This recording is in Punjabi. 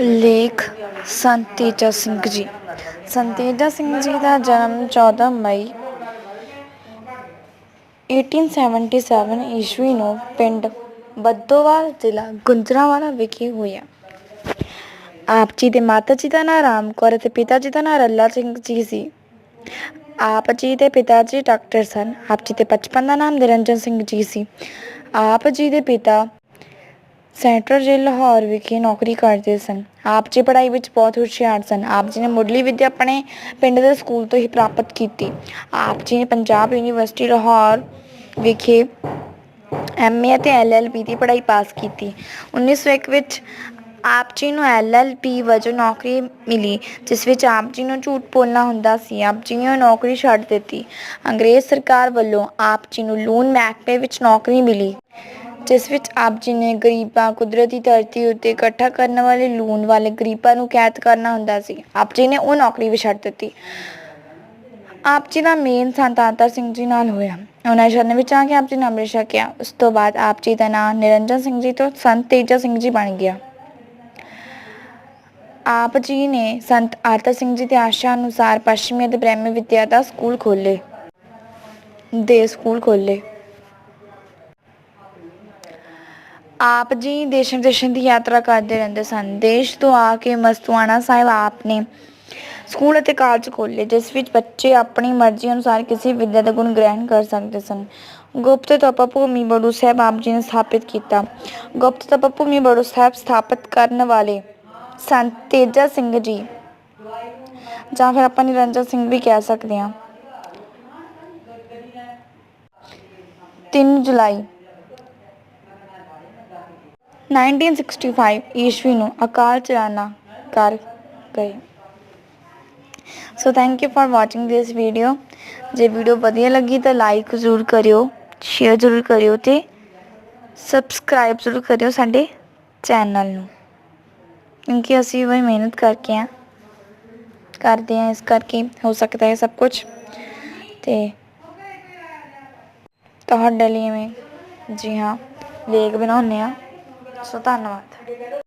ਲੇਖ ਸੰਤ ਤੇਜਾ ਸਿੰਘ ਜੀ। ਸੰਤ ਤੇਜਾ ਸਿੰਘ ਜੀ ਦਾ ਜਨਮ 14 ਮਈ 1877 ਈਸਵੀ ਨੂੰ ਪਿੰਡ ਬੱਦੋਵਾਲ ਜ਼ਿਲ੍ਹਾ ਗੁਜਰਾਂਵਾਲਾ ਵਿਖੇ ਹੋਇਆ। ਆਪ ਜੀ ਦੇ ਮਾਤਾ ਜੀ ਦਾ ਨਾਮ ਰਾਮ ਕੌਰ ਅਤੇ ਪਿਤਾ ਜੀ ਦਾ ਨਾਮ ਰੱਲਾ ਸਿੰਘ ਜੀ ਸੀ। ਆਪ ਜੀ ਦੇ ਪਿਤਾ ਜੀ ਡਾਕਟਰ ਸਨ। ਆਪ ਜੀ ਦੇ ਬਚਪਨ ਦਾ ਨਾਮ ਨਿਰੰਜਨ ਸਿੰਘ ਜੀ ਸੀ। ਆਪ ਜੀ ਦੇ ਪਿਤਾ ਸੈਂਟਰਲ ਜੇਲ੍ਹ ਲਾਹੌਰ ਵਿਖੇ ਨੌਕਰੀ ਕਰਦੇ ਸਨ। ਆਪ ਜੀ ਪੜ੍ਹਾਈ ਵਿੱਚ ਬਹੁਤ ਹੁਸ਼ਿਆਰ ਸਨ। ਆਪ ਜੀ ਨੇ ਮੁੱਢਲੀ ਵਿੱਦਿਆ ਆਪਣੇ ਪਿੰਡ ਦੇ ਸਕੂਲ ਤੋਂ ਹੀ ਪ੍ਰਾਪਤ ਕੀਤੀ। ਆਪ ਜੀ ਨੇ ਪੰਜਾਬ ਯੂਨੀਵਰਸਿਟੀ ਲਾਹੌਰ ਵਿਖੇ ਐਮਏ ਅਤੇ ਐਲਐਲਬੀ ਦੀ ਪੜ੍ਹਾਈ ਪਾਸ ਕੀਤੀ। 1901 ਵਿੱਚ ਆਪ ਜੀ ਨੂੰ ਐਲਐਲਬੀ ਵਜੋਂ ਨੌਕਰੀ ਮਿਲੀ, ਜਿਸ ਵਿੱਚ ਆਪ ਜੀ ਨੂੰ ਝੂਠ ਬੋਲਣਾ ਹੁੰਦਾ ਸੀ। ਆਪ ਜੀ ਨੇ ਉਹ ਨੌਕਰੀ ਛੱਡ ਦਿੱਤੀ। ਅੰਗਰੇਜ਼ ਸਰਕਾਰ ਵੱਲੋਂ ਆਪ ਜੀ ਨੂੰ ਲੂਣ ਮਹਿਕਮੇ ਵਿੱਚ ਨੌਕਰੀ ਮਿਲੀ। ਜਿਸ ਵਿੱਚ ਆਪ ਜੀ ਨੇ ਗਰੀਬਾਂ, ਕੁਦਰਤੀ ਧਰਤੀ ਉੱਤੇ ਇਕੱਠਾ ਕਰਨ ਵਾਲੇ ਲੂਣ ਵਾਲੇ ਗਰੀਬਾਂ ਨੂੰ ਕੈਦ ਕਰਨਾ ਹੁੰਦਾ ਸੀ। ਆਪ ਜੀ ਨੇ ਉਹ ਨੌਕਰੀ ਵੀ ਛੱਡ ਦਿੱਤੀ। ਆਪ ਜੀ ਦਾ ਮੇਨ ਸੰਤ ਆਤਰ ਸਿੰਘ ਜੀ ਨਾਲ ਹੋਇਆ। ਉਹਨਾਂ ਸ਼ਰਨ ਵਿੱਚ ਆ ਕੇ ਆਪ ਜੀ ਨੇ ਅੰਮ੍ਰਿਤ ਛਕਿਆ ਉਸ ਤੋਂ ਬਾਅਦ ਆਪ ਜੀ ਦਾ ਨਾਮ ਨਿਰੰਜਨ ਸਿੰਘ ਜੀ ਤੋਂ ਸੰਤ ਤੇਜਾ ਸਿੰਘ ਜੀ ਬਣ ਗਿਆ। ਆਪ ਜੀ ਨੇ ਸੰਤ ਆਤਰ ਸਿੰਘ ਜੀ ਦੇ ਆਸ਼ਾ ਅਨੁਸਾਰ ਪੱਛਮੀ ਅਤੇ ਬ੍ਰਹਮੀ ਵਿਦਿਆ ਦਾ ਸਕੂਲ ਖੋਲੇ ਦੇ ਸਕੂਲ ਖੋਲੇ ਆਪ ਜੀ ਦੇਸ਼ਾਂ ਵਿਦੇਸ਼ਾਂ ਦੀ ਯਾਤਰਾ ਕਰਦੇ ਰਹਿੰਦੇ ਸਨ। ਦੇਸ਼ ਤੋਂ ਆ ਕੇ ਮਸਤੂਆਣਾ ਸਾਹਿਬ ਆਪ ਨੇ ਸਕੂਲ ਅਤੇ ਕਾਲਜ ਖੋਲ੍ਹੇ, ਜਿਸ ਵਿੱਚ ਬੱਚੇ ਆਪਣੀ ਮਰਜ਼ੀ ਅਨੁਸਾਰ ਕਿਸੇ ਵਿੱਦਿਆ ਦਾ ਗੁਣ ਗ੍ਰਹਿਣ ਕਰ ਸਕਦੇ ਸਨ। ਗੁਪਤ ਤਪ ਭੂਮੀ ਬੜੂ ਸਾਹਿਬ ਆਪ ਜੀ ਨੇ ਸਥਾਪਿਤ ਕੀਤਾ। ਗੁਪਤ ਤਪ ਭੂਮੀ ਬੜੂ ਸਾਹਿਬ ਸਥਾਪਿਤ ਕਰਨ ਵਾਲੇ ਸੰਤ ਤੇਜਾ ਸਿੰਘ ਜੀ, ਜਾਂ ਫਿਰ ਆਪਾਂ ਨਿਰੰਜਨ ਸਿੰਘ ਵੀ ਕਹਿ ਸਕਦੇ ਹਾਂ। 3 ਜੁਲਾਈ 1965 ਈਸਵੀ ਨੂੰ ਅਕਾਲ ਚਲਾਣਾ ਕਰ ਗਏ so thank you for watching this video ਜੇ ਵੀਡੀਓ ਵਧੀਆ ਲੱਗੀ ਤਾਂ ਲਾਈਕ ਜ਼ਰੂਰ ਕਰਿਓ ਸ਼ੇਅਰ ਜ਼ਰੂਰ ਕਰਿਓ ਤੇ ਸਬਸਕ੍ਰਾਈਬ ਜ਼ਰੂਰ ਕਰਿਓ ਸਾਡੇ ਚੈਨਲ ਨੂੰ ਕਿਉਂਕਿ ਅਸੀਂ ਵੀ ਮਿਹਨਤ ਕਰਕੇ ਆ ਕਰਦੇ ਆ ਇਸ ਕਰਕੇ ਹੋ ਸਕਦਾ ਹੈ ਸਭ ਕੁਝ ਤੇ ਤੁਹਾਡੇ ਲਈ ਮੈਂ ਜੀ ਹਾਂ ਲੇਖ ਬਣਾਉਂਦੇ ਆ ਸੋ ਧੰਨਵਾਦ।